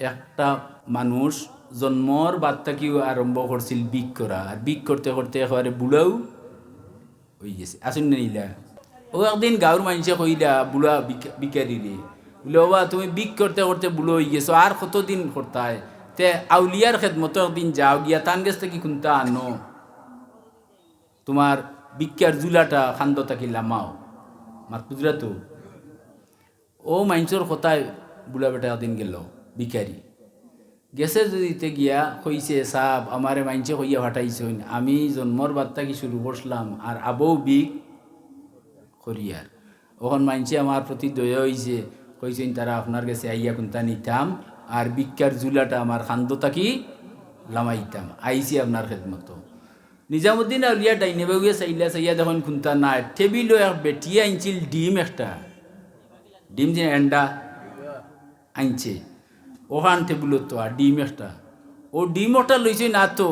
একটা মানুষ জন্মর বাদ থেকেও আরম্ভ করছিল বিক করা আর বিক করতে করতে একেবারে বুড়াও হয়ে গেছে আসুন নিলা ও একদিন গাঁর মানুষে কইলা বুড়া বিকারি রে বলে বাবা তুমি বিক করতে করতে বুড়ো হয়ে গেছো আর কতদিন করতায় তে আউলিয়ার খেদমতো একদিন যাও গিয়া, তান গেছ থেকে কোনটা আনো? তোমার বিজ্ঞার জুলাটা খান্দ থাকি লামাও। মাত বুঝলা তো ও মাইনসর কথায় বুড়া বেটা একদিন গেল। বিকারি গেছে যদিতে গিয়া কইছে সাব আমারে মাইনসে কইয়া ফাটাইছেন আমি জন্মর বার্তা কি শুরু করছিলাম আর আবৌ বিক করিয়ার। ওখন মাইনসে আমার প্রতি দয়া হইছে কইছেন তারা আপনার কাছে আইয়া কোনটা নিতাম আর বিজ্ঞার জুলাটা আমার খান্দ থাকি লামাইতাম। আইছি আপনার খেদমতো। নিজামুদ্দিন আউলিয়া ডাইনে বাগুয়ে চাইলা, চাইয়া দেখুন খুন্তা নাই। টেবিলও এক বেটিয়ে আনছিল ডিম একটা। ডিম যে এন্ডা আনছে। ওখান টেবিলত তো, আর ডিম একটা। ও ডিম ওটা লইছে না তো,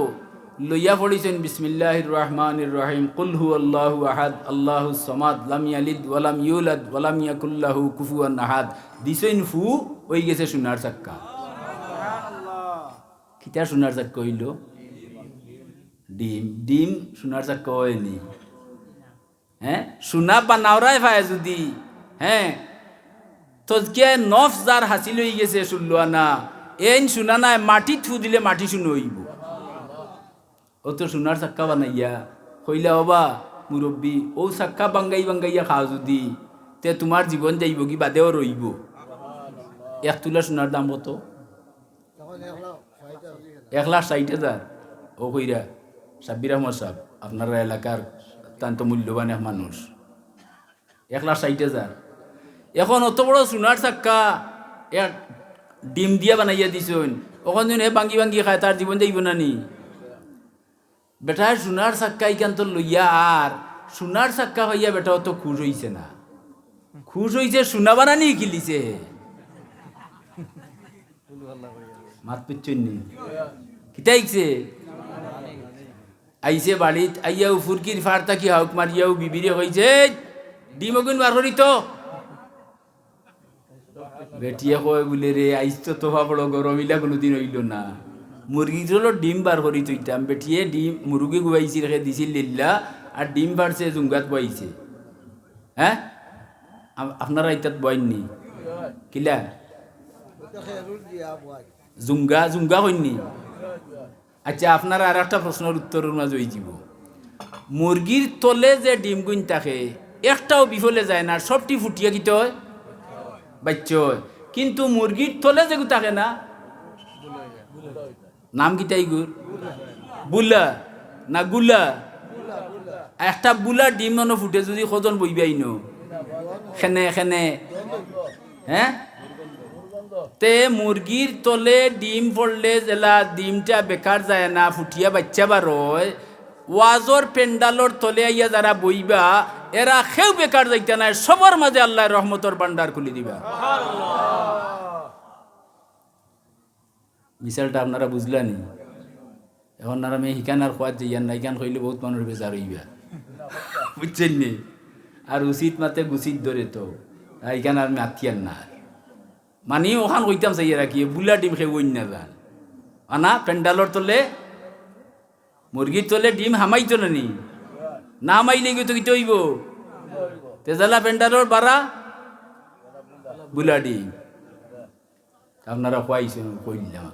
লইয়া পড়িছেন বিসমিল্লাহ রহমান রহিম, কুল হু আল্লাহ আহাদ, আল্লাহ সমাদ, লাম ইয়ালিদ ওয়ালাম ইউলাদ ওয়ালাম ইয়াকুল্লাহু কুফুয়ান আহাদ। দিছেন ফু, ওই গেছে সোনার চাক্কা। কিতা সোনার চাক্কা হইল? ডিম। ডিম সোনার চাক্কা হয়নি। হ্যাঁ? সোনা বানাওরাই পায় যদি হ্যাঁ? তো কে নফ যার হাসিল হয়ে গেছে, শুনলো না এই শুনা নাই, মাটি থু দিলে মাটি শুনে হইব। ও তো সোনার চাক্কা বানাইয়া, কইলা বাবা মুরব্বী, ও চাক্কা বাঙ্গাই বাঙ্গাইয়া খাও যদি, তে তোমার জীবন যাইব কি বাদেও রইব? এক তুলা সোনার দাম কত? এক লাখ ষাট হাজার। ও কইরা, সাব্বির আহমদ সাহেব, আপনারা এলাকার অত্যন্ত মূল্যবান এক মানুষ। এক লাখ ষাট হাজার। এখন অত বড় সোনার চাক্কা এক ডিম দিয়া বানাইয়া দিছুন। ওখান যেন হে ভাঙ্গি ভাঙ্গি খায় তার জীবন যাইব না নি? বেটার সোনার চাক্কা ইকান তো লইয়া আর সোনার চাক্কা হইয়া বেটা অত খুশ হইছে না। খুশ হইছে, সোনা বানানি কিলিছে মাত পিচ্ছুন নি? কিতাইছে আইছে বাড়িত আইয়াও ফুরকির ফার তাকি হাউক মারিয়াও বিবিরে কইছে ডিম অগুন বার করি তো বেটিয়ে কয় বলে রে আইস তো তোফা বড় গরম ইলা কোনোদিন হইল না। মুরগি হলো ডিম বার করি তুইতাম বেটিয়ে ডিম মুরগি গুবাইছি রেখে দিছিল লিল্লা আর ডিম বাড়ছে জুঙ্গাত বইছে হ্যাঁ আপ- আপনারা ইতাত বইননি কিলা? জুঙ্গা জুঙ্গা কইনি আচ্ছা আপনারা আর একটা প্রশ্নের উত্তরের মাঝে হয়ে যাব মুরগির তলে যে ডিম গুণ থাকে, একটাও বিফলে যায় না সবটি ফুটিয়া কিতে হয়? বাচ্চ। কিন্তু মুরগির তলে যেগু থাকে না নাম কিতা ইগুর বুলা। না গুলা? একটা বুলা ডিম মনে ফুটে যদি কজন বইবাই ন খেনে খেনে। হ্যাঁ তে মুরগির তলে ডিম পড়লে জেলা ডিমটা বেকার যায় না, ফুটিয়া বাচ্চা বার হয় ওয়াজর পেন্ডালর তলে আইয়া যারা বইবা এরা সেও বেকার যাইতে নাই, সবার মাঝে আল্লাহ রহমতর ভান্ডার খুলি দিবা। মিসালটা আপনারা বুঝলানি এখন আর আমি শিকান আর খোয়াত যাইয়ান না শিকান কইলে বহুত মানুষ বেজার হইবা। বুঝছেন নি আর উচিত মাতে গুচিত ধরে তো। শিকান আর আমি আতিয়ান না। মানে ওখান কইতাম চাই রাখি বুলা ডিম খেয়ে বই না আনা পেন্ডালর তলে মুরগির তলে ডিম হামাইতো না নি। না হামাইলে গিয়ে তো কি হইব তেজালা পেন্ডালর বাড়া বুলা ডিম আপনারা খুয়াইছেন কইলাম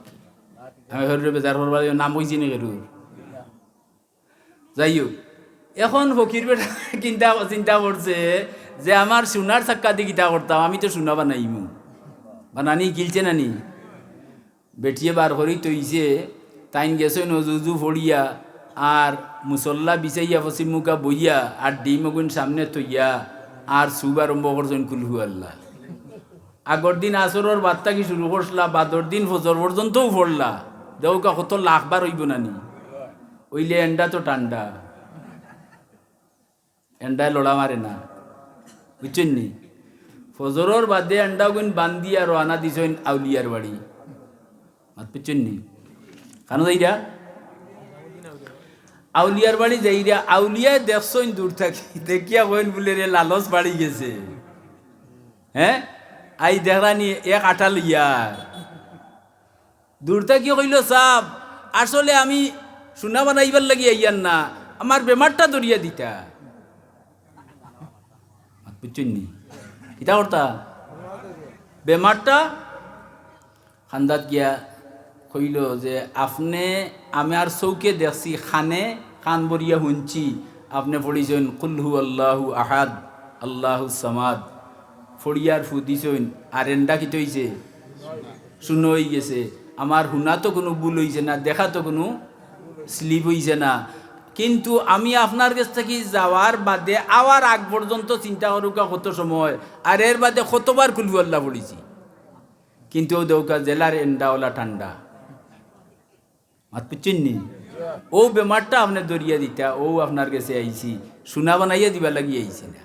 আমি হরুর বেজার করবার নাম কইছি নি কেরু যাই হোক এখন ফকির বেটা চিন্তা চিন্তা করছে যে আমার সোনার চাক্কা দিয়ে কিতা করতাম, আমি তো সোনা বানাইমু। বানানি গিলছে নানি। বেটিয়ে বার করি তৈছে তাইন গেছে নজুজু ফড়িয়া। আর মুসল্লা বিচাইয়া পশ্চিম মুখা বইয়া আর ডিম অগুন সামনে তৈয়া আর সুব আরম্ভ করছেন কুলহু আল্লাহ। আগর দিন আসরের বার্তা কি শুরু করছিলা, বাদর দিন ফজর পর্যন্তও পড়লা। দেউকা কত লাখবার হইব নানি। ওইলে এন্ডা তো ঠান্ডা এন্ডায় লড়া মারে না। বুঝছেন নি? ফজরর বাদে আন্ডা গুণ বান্দিয়া রওনা দিছেন আউলিয়ার বাড়ি। মাত বুঝছেন নি? কেন যাইরা আউলিয়ার বাড়ি যাইরা আউলিয়া দেখছেন দূর থাকি, দেখিয়া কইন বলে রে লালস বাড়ি গেছে। হ্যাঁ আই দেখরানি এক আটা লইয়ার দূরটা কি কইল সাপ আসলে আমি সোনা বানাইবার লাগি আইয়ান না, আমার বেমারটা দরিয়া দিতা। বুঝছেন নি? কিতা করতা? বেমারটা খান্দাত গিয়া কইল যে, আপনি আমি আর চৌকে দেখছি, খানে খান বরিয়া শুনছি আপনি পড়িছেন কুল্হু আল্লাহু আহাদ, আল্লাহু সামাদ। ফড়িয়ার ফু দিছেন, আর এন্ডা কি হইছে শুনো হয়ে গেছে। আমার শুনা তো কোনো ভুল হইছে না, দেখা তো কোনো স্লিপ হইছে না। কিন্তু আমি আপনার কাছ থেকে যাওয়ার বাদে আওয়ার আগ পর্যন্ত চিন্তা করুকা কত সময়, আর এর বাদে কতবার খুলবু আল্লাহ পড়েছি। কিন্তু দৌকা জেলার এন্ডাওয়ালা ঠান্ডা। মাত পুচ্ছেন ও বেমারটা আপনি দরিয়া দিতা, ও আপনার কাছে আইছি, সোনা বানাইয়া দিবা লাগি আইছি না।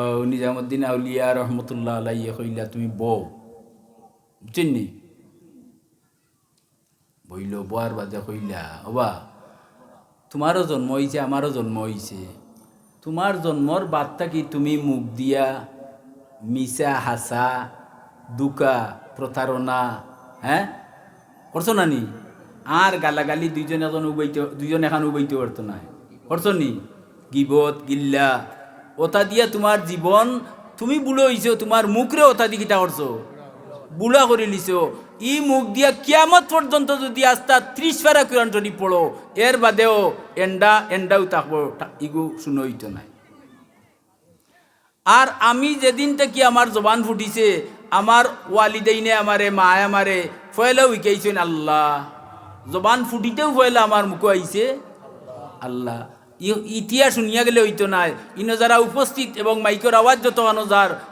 ও নিজামুদ্দিন আউলিয়া রহমতুল্লাহ আলাইয়ে কইলা, তুমি বউ। বুঝছেন নি বইল, বোয়ার বাদে কইলা ওবা তোমারও জন্ম হয়েছে আমারও জন্ম হয়েছে তোমার জন্মর বাদটা কি তুমি মুখ দিয়া মিশা হাসা, দুকা প্রতারণা হ্যাঁ? করছ না নি? আর গালাগালি দুইজন এখন উবাইতে, দুইজন এখন উবাইতে পারতো না। করছ নি? গিবত, গিল্লা ওটা দিয়া তোমার জীবন, তুমি বুড়ো হইছো, তোমার মুখরে ওটা দি কিটা করছ? বুড়া করে লিছো। ই মুখ দিয়া কিয়ামত পর্যন্ত যদি আস্তা ত্রিশ ফেরা কিরণ যদি পড়ো এর বাদেও এন্ডা এন্ডাও থাকব ইগু শুনো হইতো নাই। আর আমি যেদিন থেকে আমার জবান ফুটিছে আমার ওয়ালিদাইনে আমারে মা আমারে ফয়লাও ইকাইছেন আল্লাহ। জবান ফুটিতেও ফয়লা আমার মুখে আইছে। আল্লাহ ইতিহাস শুনিয়া গেলে হইতো নাই ইনো যারা উপস্থিত এবং মাইকের আওয়াজ যত আনো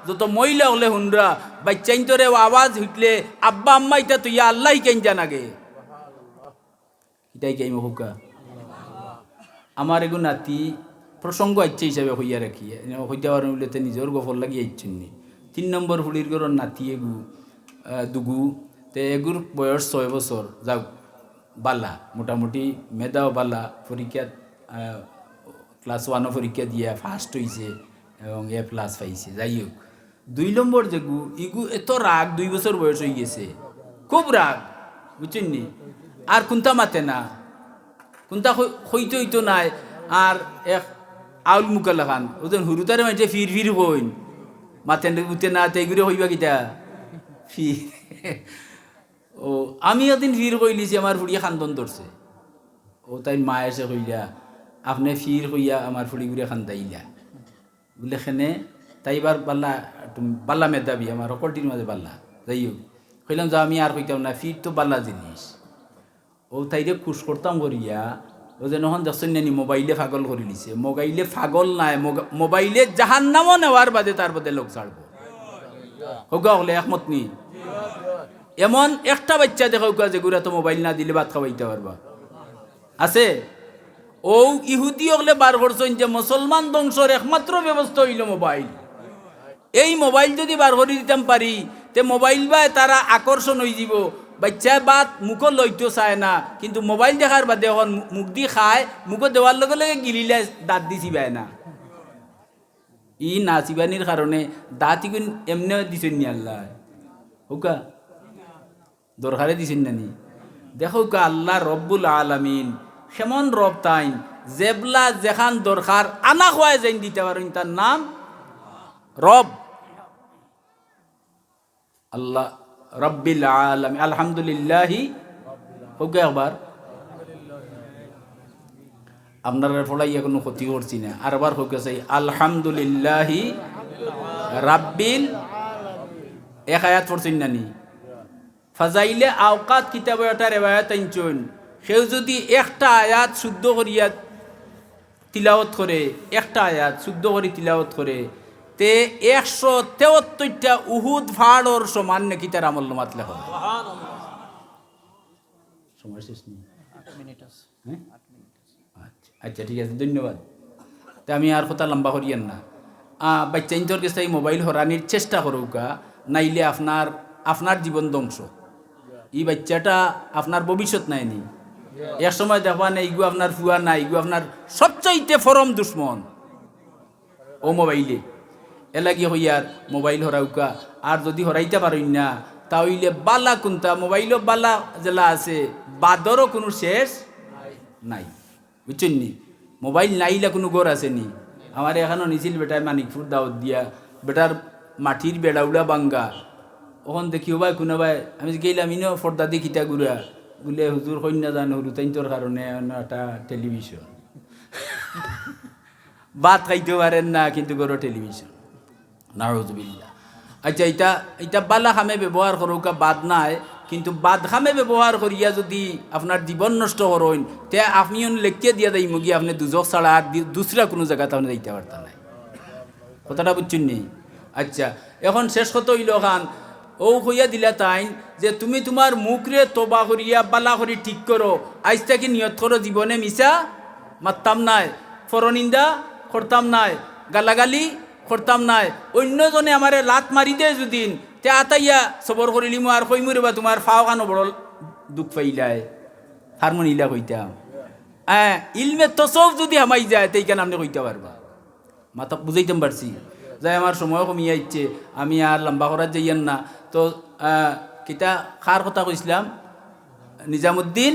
যত মহিলা হলে হুনরা, বাচ্চাইন্তরে আওয়াজ হইটলে আব্বা আম্মা ইটা তো ইয়া আল্লাহ কেন জানাগে এটাই কেই মহুকা আমার এগো নাতি প্রসঙ্গ আইচ্ছে হিসাবে হইয়া রাখি। হইতে পারেন বলে তে নিজের গফর লাগি আইছেন তিন নম্বর ফুলির গরর নাতি এগু দুগু, তে এগুর বয়স ছয় বছর। যাও বালা, মোটামুটি মেধাও বালা পরীক্ষা ক্লাস ওয়ানও পরীক্ষা দিয়া ফার্স্ট হইছে এবং এ প্লাস পাইছে। যাই হোক দুই নম্বর যেগু ইগু এত রাগ, দুই বছর বয়স হয়ে গেছে। খুব রাগ, বুঝছেন নি? আর কোনটা মাতে না? কোনটা হইতে হইতো নাই আর এক আউল মুকাল খান ওজন হুরুতারে মাইছে ফির ফির হইন। মাতে উঠে না তেগুরে হইবা কিতা? ফির। ও, আমি এদিন ফির কইলিছি আমার ফুড়িয়ে খান্দন ধরছে ও তাই মা এসে কইলা, আপনি ফির কইয়া আমার ফুড়ি ঘুরে খান্দাইলা। বলে, খেনে তাইবার বাল্লা তুমি বাল্লা মেধাবি আমার সকলটির মাঝে বাল্লা যাই হোক কইলাম, যে, আমি আর কইতাম না ফির তো বাল্লা জিনিস ও তাইরে খুশ করতাম করিয়া ও যে নহন দেখছেন নানি, মোবাইলে পাগল করে দিছে। মোবাইলে পাগল নাই মোবাইলে জাহান নামও নেওয়ার বাদে তার বাদে লোক ছাড়বো হোগা, হলে একমত নি? এমন একটা বাচ্চা দেখা হোক যে গুড়া তো মোবাইল না দিলে ভাত খাওয়াইতে পারবা। আছে? ও ইহুদি হলে বার করছেন যে মুসলমান ধ্বংসর একমাত্র ব্যবস্থা হইল মোবাইল। এই মোবাইল যদি বার করে দিতাম পারি, তে মোবাইল বা তারা আকর্ষণ হয়ে যাব বাচ্চা বাদ মুখও লইতেও চায় না, কিন্তু মোবাইল দেখার বাদে এখন মুখ দি খায় মুখও দেওয়ার লগে লগে গিলিলে দাঁত দি চিবায় না। ই না চিবানির কারণে দাঁত ইগুন এমনি দিছেন নি আল্লাহ। হুকা দরকারে দিছেন না নি? দেখো কা আল্লাহ রব্বুল আলামিন সেমন রব তাইন জেবলা যেখান দরকার আনা খোয়াই যাইন দিতে পারেন, তার নাম রব। আল্লাহ রব্বিল আলম আলহামদুলিল্লাহি। ওকে আবার। আপনারা পড়াইয়া কোনো ক্ষতি করছি না। আর আবার হোক চাই আলহামদুলিল্লাহি রাব্বিল, এক আয়াত পড়ছেন নানি ফাজাইলে আওকাত কিতাব এটা রেবায়াত আইনচন সেও যদি একটা আয়াত শুদ্ধ করিয়া তিলাওয়াত করে একটা আয়াত শুদ্ধ করে তিলাওয়াত করে তে একশো তেহত্তরটা উহুদ ফাড়র সমান নাকি তার আমল মাতলে হবে সময় শেষ নেই। হ্যাঁ? আচ্ছা আচ্ছা ঠিক আছে ধন্যবাদ। তা আমি আর কথা লম্বা করিয়েন না। বাচ্চা ইন্তর কাছে এই মোবাইল হরানির চেষ্টা করুকা নাইলে আপনার আপনার জীবন ধ্বংস। এই বাচ্চাটা আপনার ভবিষ্যৎ নাই নি। এক সময় দেখবা না ইগু আপনার ফুয়া নাই ইগু আপনার সবচাইতে ফরম দুশ্মন। ও মোবাইলে। এলাকি হইয়ার মোবাইল হরাউকা। আর যদি হরাইতে পারেন না তাহলে বালা কোনটা মোবাইলও বালা জেলা আছে, বাদরও কোনো শেষ নাই। বুঝছেন নি? মোবাইল নাইলে কোনো গড় আছে নি। আমার এখানেও নিছিল বেটায় মানিকপুর দাওয়াত দিয়া, বেটার মাটির বেড়াউলা বাঙ্গা। ওখান দেখিও ভাই কোনো ভাই আমি গেলাম ইনো ফর্দা দি খিতা গুড়া। গুলে হুজুর কন্যা জান হরু তাইন্তর কারণে একটা টেলিভিশন ভাত খাইতে পারেন না, কিন্তু গরো টেলিভিশন নারুজবিল্লা আচ্ছা এটা এটা বালা খামে ব্যবহার করুকা বাদ নাই, কিন্তু বাদ খামে ব্যবহার করিয়া যদি আপনার জীবন নষ্ট করেন তে আপনি লেখিয়ে দিয়া দেয় মুগি আপনি দুজক ছাড়া আর দুসরা কোনো জায়গাতে আপনি যাইতে পারতেন নাই। কথাটা বুঝছেন নি? আচ্ছা এখন শেষ কত হইল খান ও হইয়া দিলা তাইন যে তুমি তোমার মুখরে তোবা করিয়া, বালা করি ঠিক করো। আজ থেকে নিয়ত করো জীবনে মিশা মারতাম নাই। ফরনিন্দা করতাম নাই। গালাগালি করতাম নাই। অন্যজনে আমারে লাত মারি দে যদিন তে আতাইয়া সবর করিলি মো আর কইমুরে বা তোমার ফাও খানো বড় দুঃখ পাইলাই। হারমোনিলা কইতাম হ্যাঁ ইলমে তসব যদি হামাই যায় তেইখানে আপনি কইতে পারবা মাথা বুঝাইতাম পারছি যাই আমার সময় কমিয়ে আইচ্ছে আমি আর লম্বা করার যাইয়েন না। তো কিতা কার কথা কইসলাম নিজামুদ্দিন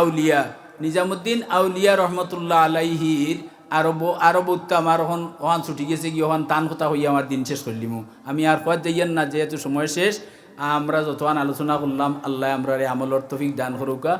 আউলিয়া। নিজামুদ্দিন আউলিয়া রহমতুল্লাহ আলাইহির আরব আরব উত্তাম আর ওখান ওখান ছুটি গেছে গিয়ে ওখান টান কথা হইয়া আমার দিন শেষ করলিম আমি আর কয়াত যাইয়েন না, যেহেতু সময় শেষ আমরা যতক্ষণ আলোচনা করলাম, আল্লাহ আমরা আমলর তফিক দান করুকা